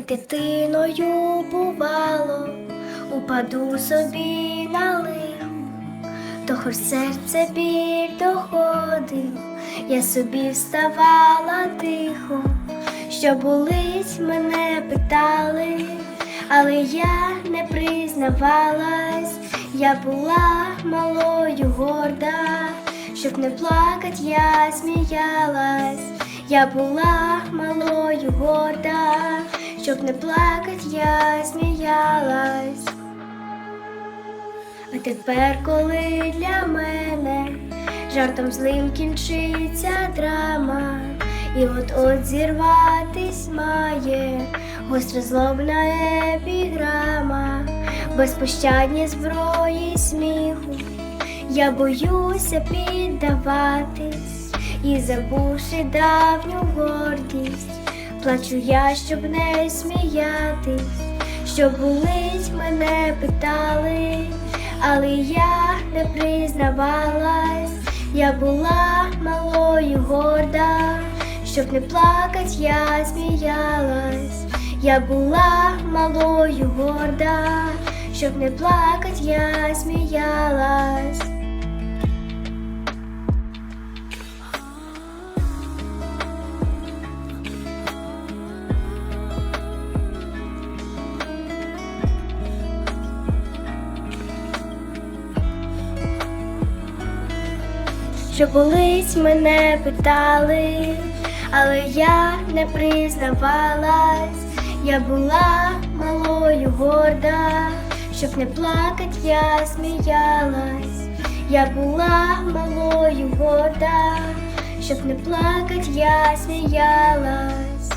дитиною бувало, упаду собі на лихо, то хоч серце біль доходив, я собі вставала тихо, що болить, мене питали, але я не признавалась, я була малою горда, щоб не плакать, я сміялась. Я була малою горда, щоб не плакать, я сміялась. А тепер, коли для мене жартом злим кінчиться драма, і от от зірватись має гостра злобна епіграма, безпощадні зброї сміху, я боюся піддаватись. І забувши давню гордість, плачу я, щоб не сміятись, що болить мене питали, але я не признавалась, я була малою горда, щоб не плакать, я сміялась, я була малою горда, щоб не плакать, я сміялась. Що болить, мене питали, але я не признавалась, я була малою горда, щоб не плакать, я сміялась, я була малою горда, щоб не плакать, я сміялась,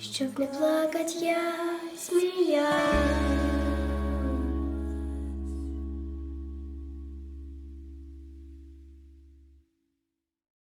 щоб не плакать, я сміялась.